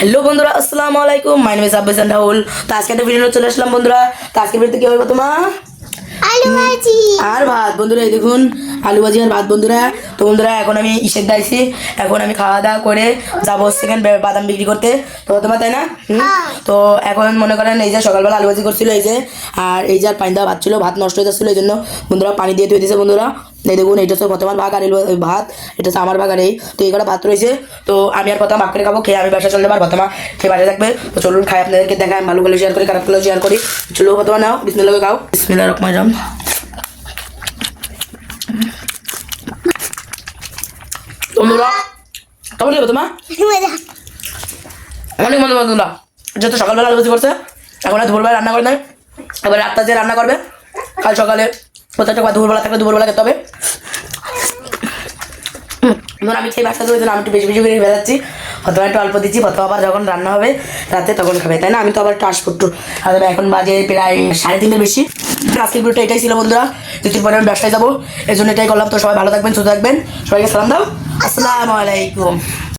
Hello বন্ধুরা আসসালামু আলাইকুম। My name is Abbas Rahul তো আজকে একটা ভিডিও চলে আসলাম বন্ধুরা। তো আজকে ভিডিওতে কি হবে তোমার আলু ভাজি। আর ভাত। বন্ধুরা এই দেখুন আলু ভাজি আর ভাত বন্ধুরা। তো বন্ধুরা এখন আমি ইসের দাইছি এখন আমি খাওয়া দাওয়া করে যাব সেখানে বাদাম বিক্রি করতে। তো তোমার তাই না? হুম? হ্যাঁ। তো এখন মনে করেন এই যে সকালবেলা আলু ভাজি করছিল এই যে। আর এই যে আর পানি দেওয়া ভাত ছিল ভাত নষ্ট হয়ে যাচ্ছিল এই জন্য বন্ধুরা পানি দিয়ে ধুয়ে দিয়েছে বন্ধুরা। এই দেখুন এটা হচ্ছে প্রথমার ভাগ আর ভাত, এটা হচ্ছে আমার ভাগ আর এই তো এই কটা ভাত রয়েছে। তো আমি আর ভাগ করে খাব, খেয়ে আমি ব্যবসা চলতে পারব প্রথমা খেয়ে বাড়ি থাকবে। তো চলুন খাই, আপনাদেরকে দেখাই ভালো করে শেয়ার করি, খারাপ করে শেয়ার করি। চলো প্রথমা নাও, বিসমিল্লাহ খাও। বিসমিল্লাহ রকমার রাম যেহেতু সকালবেলা আলু করছে, এখন আর দুপুরবেলা রান্না করে দেয় এবার রাতটা যে রান্না করবে, কাল সকালে বার দুপুরবেলা থাকলে দুপুরবেলা খেতে হবে? ধরুন আমি ব্যবসা করি আমি একটু বেশি বেশি করে একটু অল্প দিচ্ছি আবার যখন রান্না হবে রাতে তখন খাবে, তাই না? আমি তো আবার একটু আসব একটু এখন বাজে প্রায় সাড়ে তিনটের বেশি। আজকের ভিডিওটা এটাই ছিল বন্ধুরা। দ্বিতীয় পরে আমি ব্যবসায় যাব। এই জন্য এটাই করলাম। তো সবাই ভালো থাকবেন, সুস্থ থাকবেন। সবাইকে সালাম দাও। আসসালামু আলাইকুম।